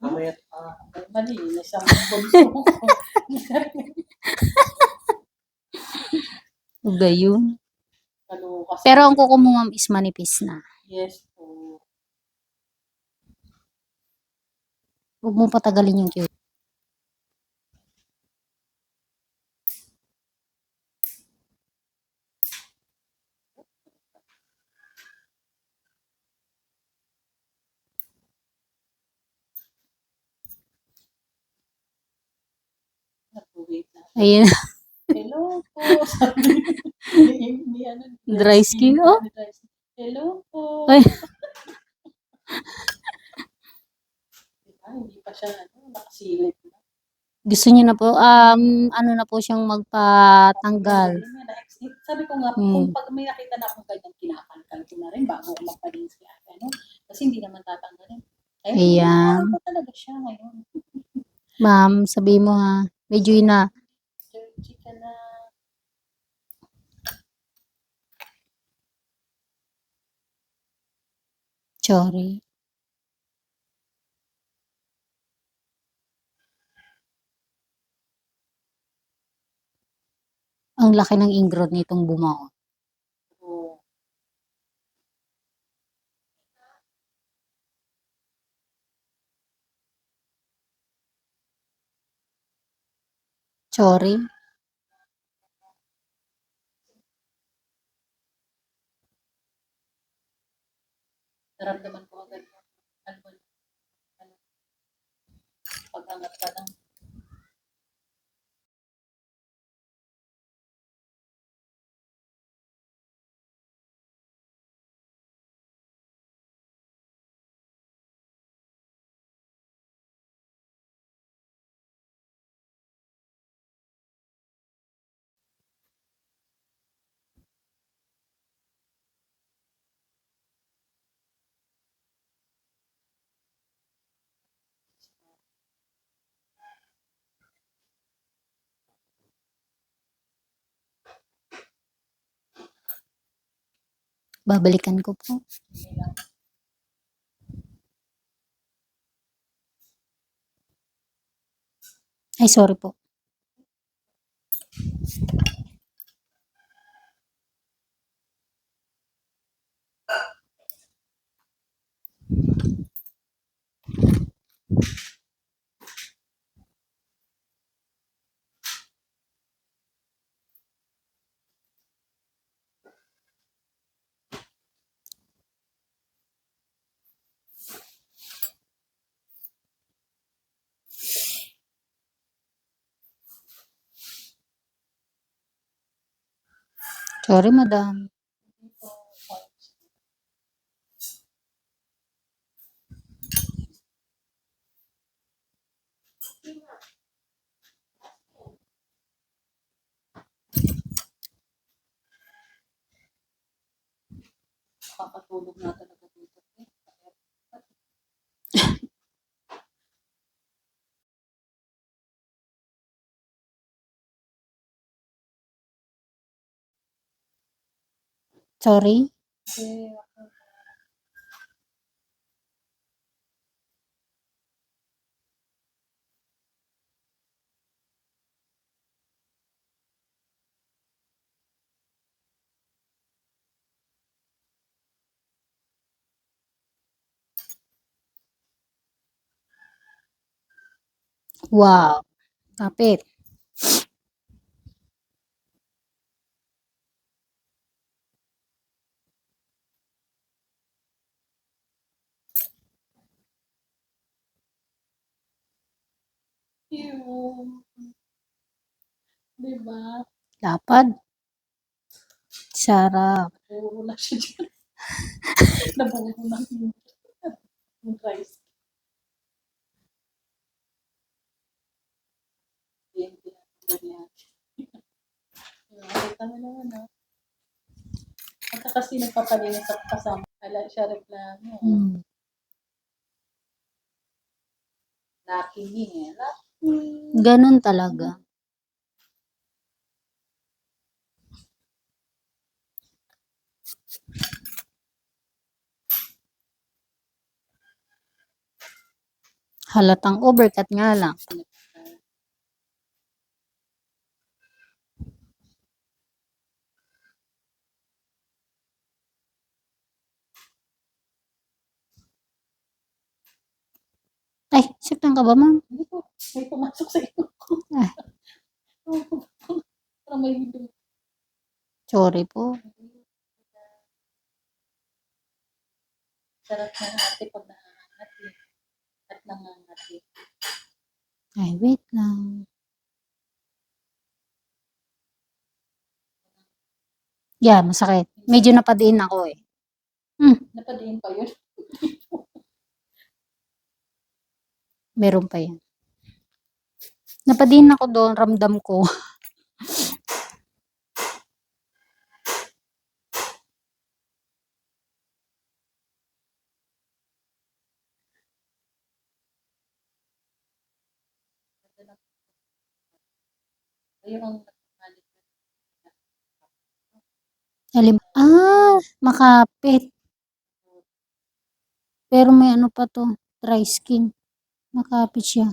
Mamaya, Ah, ay, mali. Isang bunso ko. Gayon. Kalukas. Pero ang kuko mo ma'am is manipis na. Yes po. Huwag mo patagalin yung cute. Nag-wait na. Ayun. Hello po. Ano, Dry skin, oh. Hello po. Ay. Diba, hindi pa siya ano, nakasilip na. Gusto niyo na po, um, ano na po siyang magpatanggal. Sabi ko nga, Hmm. kung pag may nakita na akong ganyan, kinakalkal ko na rin bago ako magpaling si ate. Ano? Kasi hindi naman tatanggalin. Ayun, Ayan. ano talaga siya ngayon. Ma'am, sabi mo ha, medyo yun na. Ka na. Sorry. Ang laki ng ingrod nitong bumao. Oo. Sorry. Naramdaman ko Babalikan ko po. Ay, sorry po. Sorry, madam. kakatulog na talaga Sorry. Kasi ako, Wow. Kapit. Yung, di ba? Lapad. Sarap. Puro na siya dyan. Nabuo na yung rice. Nakita mo naman, ha? At kasi nagpapalinis sa kasama. Ala, siya reklamo. Hmm. Nakinig, eh. Ganun talaga. Halatang overcut nga lang. Ay, saktan ka ba, ma'am? Hindi po, may pumasok sa iyo ko. Ah. Parang may window. Sorry po. Sarap na ate pag nakangati. At nangangati. Ay, wait lang. Yeah, masakit. Medyo napadiin ako eh. Napadiin pa yun. Meron pa yan. Napadiin ako doon, ramdam ko. Alim. Ah, makapit. Pero may ano pa to, dry skin. Makapit siya.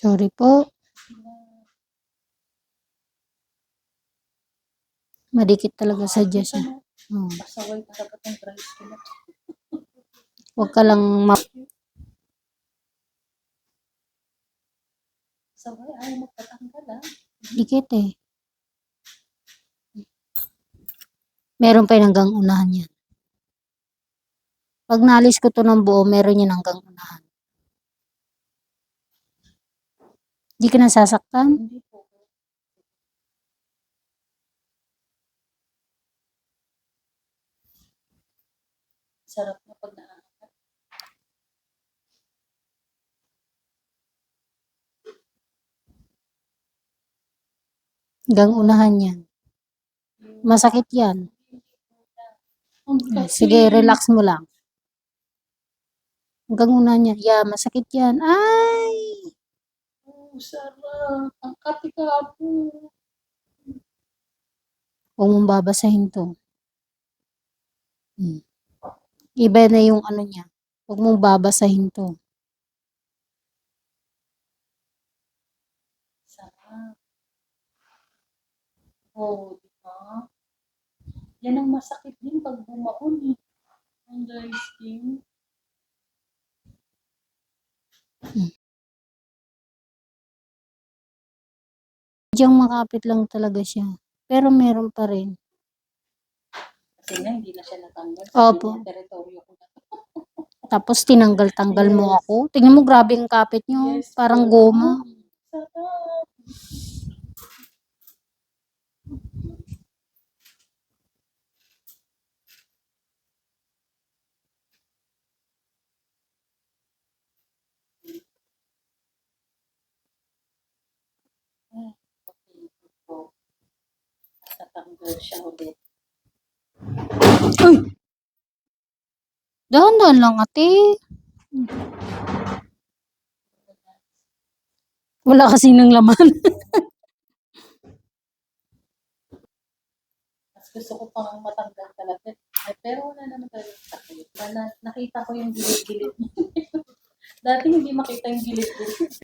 Sorry po. Madikit talaga sa siya. Oh. Pasaway pa dapat ang dry skin. Huwag ka lang ma... Pasaway, ayaw magpatanggal ah. Dikit eh. Meron pa yun hanggang unahan yan. Pag nalis ko to ng buo, meron yan hanggang unahan. Di ka nasasaktan? Hindi po. Sarap na pag nakangati. Hanggang unahan yan. Masakit yan. Sige, relax mo lang. Hanggang unahan yan. Yeah, masakit yan. Ay! Oh, sarap. Ang kati ka po. Huwag mong babasahin to. Hmm. Iba na yung ano niya. Huwag mong babasahin to. Oh, di ba? Yan ang masakit din pag bumaon eh. Ang dry skin. Diyan makapit lang talaga siya. Pero meron pa rin. Kasi nga, hindi na siya natanggal. Opo. niya, teritoryo ko na. Tapos tinanggal-tanggal mo Yes. ako. Tingnan mo, grabe ang kapit nyo. Yes Parang po. goma. Natanggal siya ulit. Dahan-dahan lang ate. Wala kasi ng laman. Mas gusto ko pang matanggal talaga. Ay, pero wala naman talaga sakit. Na, nakita ko yung gilid-gilid. Dati hindi makita yung gilid-gilid.